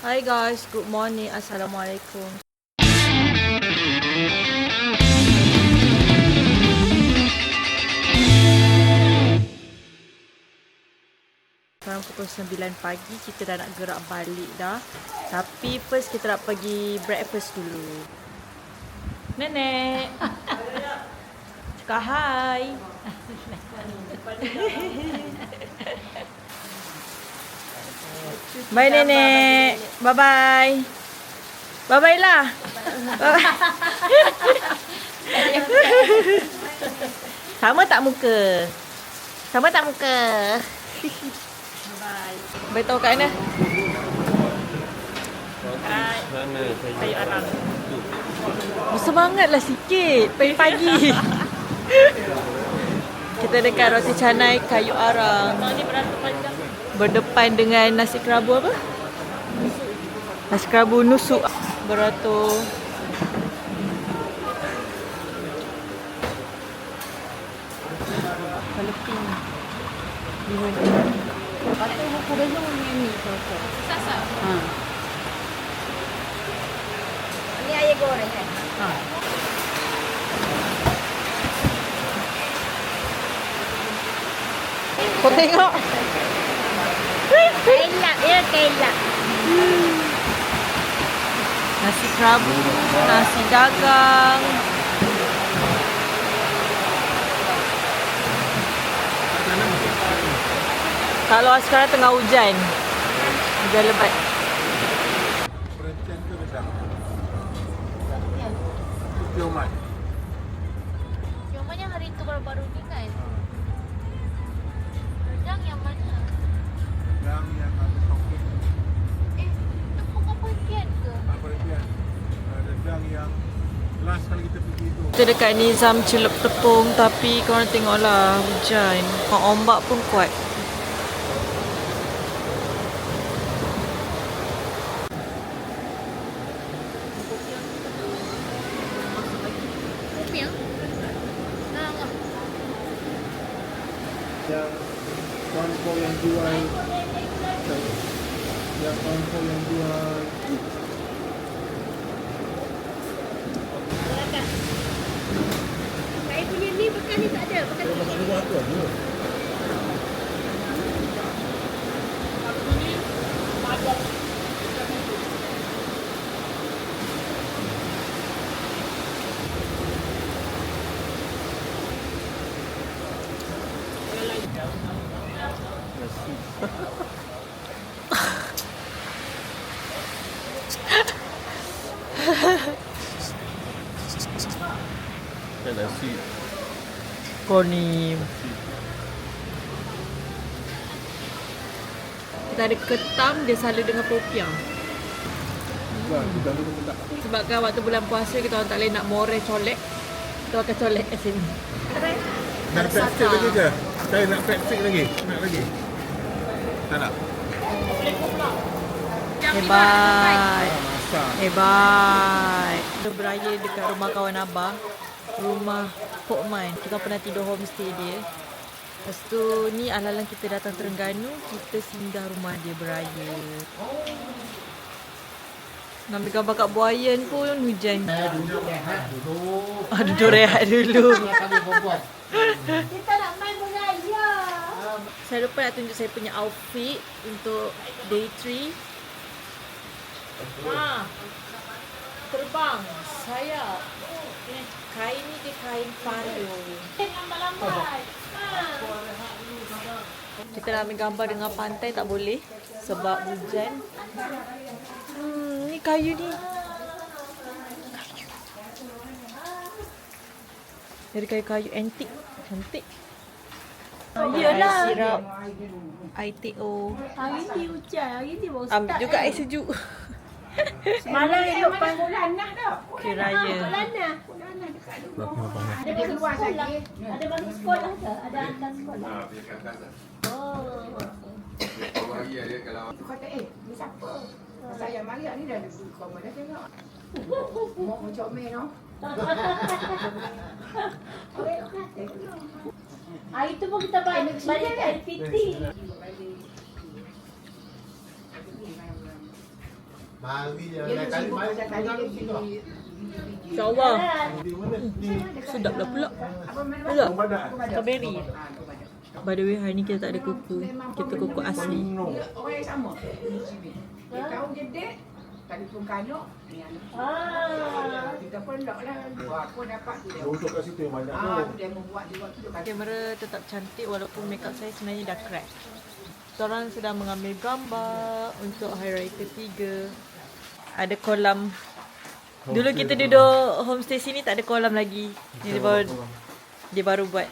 Hi guys, good morning. Assalamualaikum. Sekarang pukul 9 pagi, kita dah nak gerak balik dah. Tapi first kita nak pergi breakfast dulu. Nenek. Cakap hi. Bye nenek. Bye bye. Bye bye lah. Sama tak muka? Sama tak muka? Bye. Bye tahu kat mana? Hai. Mana saya Kayu arang. Bersemangatlah sikit pagi-pagi. Kita dekat roti canai kayu arang. Berdepan dengan nasi kerabu apa? Nasi kerabu nusuk beratur. Kalau pink. Bihun. Patut buku besok punya ni. Sasa. Ha. Ini ayam goreng kan? Ha. Kau tengok. Kelak ya kelak. Nasi kerabu, nasi dagang. Kalau sekarang tengah hujan. Hujan lebat. besar. Tioman. Cumanya hari tu baru-baru ni kan. Rendang yang mana? Yang yang ada topik Eh, tepung apa ikan ke? apa perhentian. Rendang yang last kali kita pergi tu. Kita dekat Nizam celup tepung tapi korang tengoklah hujan. Ombak pun kuat. Kopi yang? Yang kau yang jual yang kawan kau yang jual Saya punya ni bekas ni tak ada. Bekas ni. luar tu Kan nasi Kau ni. Kita ada ketam, dia selalu dengan popiah. Pun tak Sebabkan waktu bulan puasa kita orang tak boleh nak moreh colek. Kita makan colek kat sini. Nak plastik lagi ke? Saya nak plastik lagi. Nak lagi. Tak nak? Hebat. Masak. Hebat. Kita beraya dekat rumah kawan Abah. Rumah Pok Man. Kita pernah tidur homestay dia. Lepas tu ni alalan kita datang Terengganu, kita singgah rumah dia beraya. Nak ambil gambar kat buayan pun hujan. Ah, duduk rehat dulu. Kita nak main beraya. Saya lupa nak tunjuk saya punya outfit untuk day 3. Ha. Terbang. Saya. Eh, Kain ni kain. Lambat-lambat. Kita nak ambil gambar dengan pantai tak boleh sebab hujan. Hmm, ni kayu ni. Kayu. Dari kayu-kayu antik. Cantik. Yelah. Air sirap. Air teo. Hari ni hujan. Hari ni baru Ambil juga air sejuk. Malam elok pas bulan nak dah. Bulan ada bangku sekolah ke? Ada bangku sekolah ke? Ada bangku sekolah Ada bangku sekolah ke? Oh. Kau kata, eh, ni siapa? Saya Maria ni dah ada suka mana tengok. Mau macam mana? Ah itu pun kita balik balik ke LPT. Malu dia. Kali malu dia. InsyaAllah. Di mana ni? Sedap dah pula. Sedap. Kau badak? Strawberry. By the way, hari ni kita tak ada kuku. Kita kuku asli. Orang yang sama. Telefon kanok, ni anak. Ah. Kita pun tak lah. Dapat tu dia. Untuk kat situ yang banyak tu. dia membuat dia tu. Kamera tetap cantik walaupun makeup saya sebenarnya dah crack. Kita orang sedang mengambil gambar untuk hari raya ketiga. Ada kolam. Dulu kita duduk homestay sini tak ada kolam lagi. Ni dia baru dia baru buat.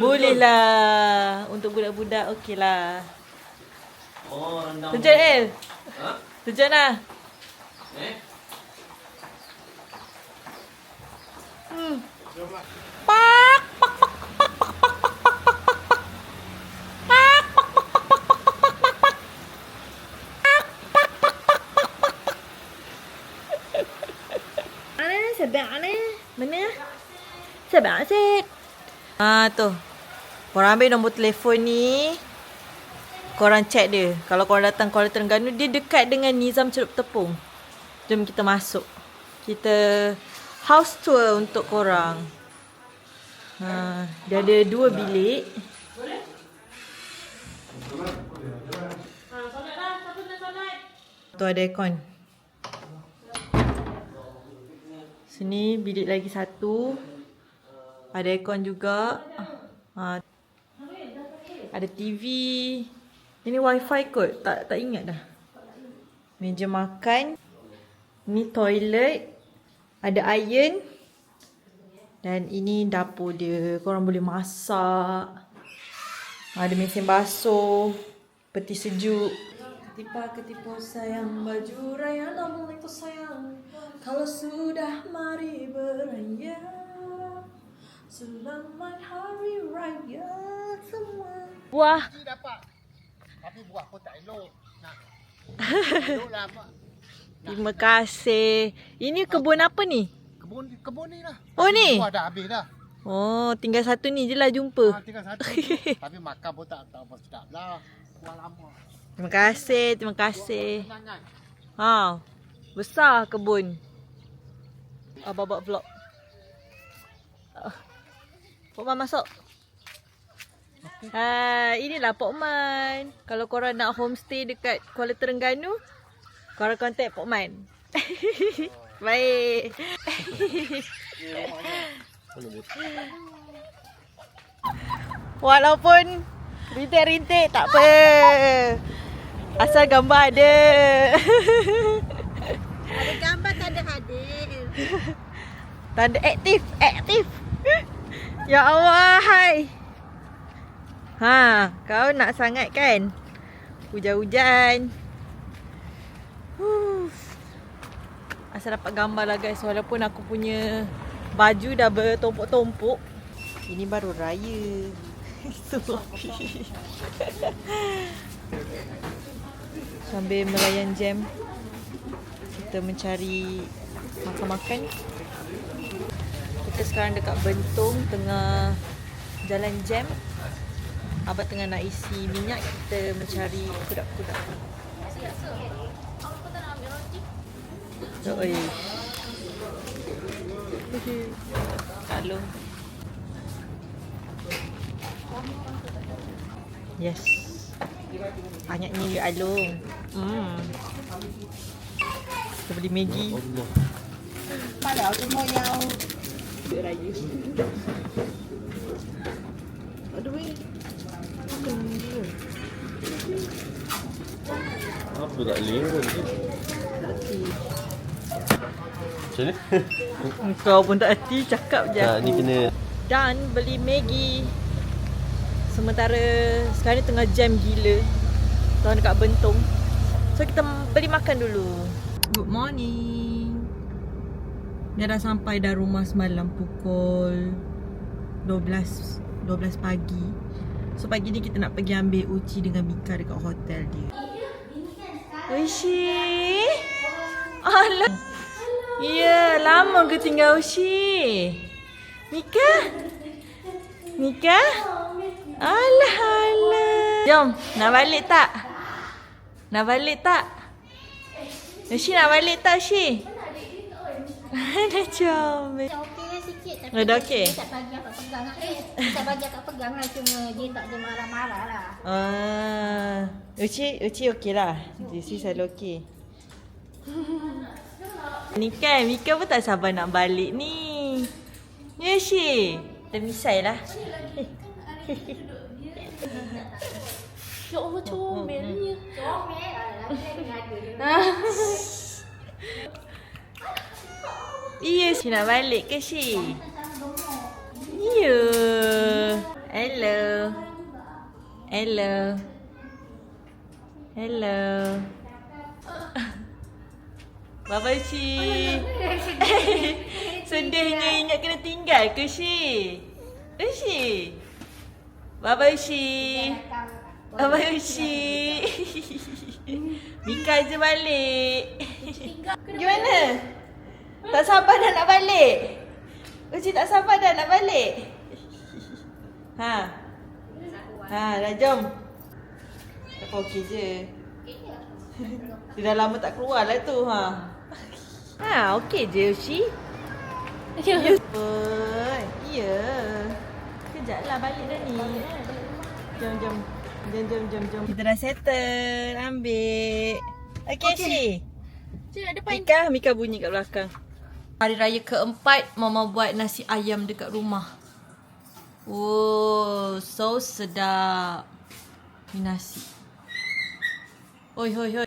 Boleh lah. Untuk budak-budak okey lah. Oh, rendang. Tunjuk El. Ha? Tunjuk lah. Eh? Hmm. Pak, pak, pak, Ni? Mana? Sedap asyik. Ah tu. Korang ambil nombor telefon ni. Korang check dia. Kalau korang datang Kuala Terengganu, dia dekat dengan Nizam Celup Tepung. Jom kita masuk. Kita house tour untuk korang. Ha, dia ada dua bilik. Tu ada aircon. Sini bilik lagi satu. Ada aircon juga. Ha, ada TV. Ini wifi kot. Tak tak ingat dah. Meja makan. Ni toilet. Ada iron. Dan ini dapur dia. Korang boleh masak. Ada mesin basuh. Peti sejuk. Ketipa ketipu sayang baju raya namun itu sayang kalau sudah selamat hari raya semua buah dapat. Tapi buat pun tak elok. Nak. Elok lah mak. terima kasih ini kebun apa ni Kebun kebun ni lah. oh ni Buah dah habis dah. oh tinggal satu ni je lah Ah, jumpa tinggal satu. Tapi makan pun tak tahu apa sedap lah. Buah lama. terima kasih terima kasih. Ha, besar kebun. Abah buat vlog. Ah. Pok Man masuk. Ha, inilah Pok Man. Kalau korang nak homestay dekat Kuala Terengganu, korang contact Pok Man. Baik. Walaupun rintik-rintik tak apa. Asal gambar ada. Ada gambar tak ada hadir. Tanda aktif, aktif. Ya Allah, hai. Ha, kau nak sangat kan? Hujan-hujan. Asal dapat gambar lah guys walaupun aku punya baju dah bertumpuk-tumpuk. Ini baru raya. Sorry. Sambil melayan jam kita mencari makan-makan kita sekarang dekat Bentong tengah jalan jam. Abah tengah nak isi minyak kita mencari kudak-kudak. Oi. Hello. Yes. Banyak ni Wei Alung. Hmm. Kita beli Maggi. Allah. Pada aku Duit raya. Aduh weh. Makan dia. Apa tak tu? Hati. Macam mana? Kau pun tak hati cakap je Tak, aku. ni kena Dan beli Maggi. Sementara sekarang ni tengah jam gila. Tuan dekat Bentong. So kita beli makan dulu. Good morning. Dia dah sampai dah rumah semalam pukul 12 12 pagi. So pagi ni kita nak pergi ambil uci dengan Mika dekat hotel dia. Uci. Alah. Ya, lama ke tinggal Uci? Mika? Mika? Alah, alah. Jom, nak balik tak? Nak balik tak? Uci nak balik tak Uci? Mana comel. Okey lah sikit tapi okey? dia tak bagi akak pegang lah. Eh, dia tak bagi akak pegang lah cuma dia tak ada marah-marah lah. Ah, Uci, Uci okey lah. Uci selalu okey. Ni kan, Mika pun tak sabar nak balik ni. Ya, Uci. Kita misai lah. Ya Allah comelnya. Comel lah. Lagi ada. Iya, si nak balik ke si? Ya. Hello. Hello. Hello. Bye-bye, Ci. Sedihnya ingat kena tinggal ke, Ci? Eh, Ci? Bye-bye, Ci. Bye-bye, Ci. Mika je balik. Gimana? Tak sabar dah nak balik. Uci tak sabar dah nak balik. Ha. Ha, dah jom. Tak okey je. Dia dah lama tak keluar lah tu ha. Ha, okey je Uci. Ya. Oi, ya. Kejap lah balik dah ni. Jom, jom. Jom, jom, jom, jom. Kita dah settle. Ambil. Okey, Uci. Cik, ada pain. Mika, Mika bunyi kat belakang. Hari raya keempat, Mama buat nasi ayam dekat rumah. Oh, so sedap. Ni nasi. Oi, hoi, hoi.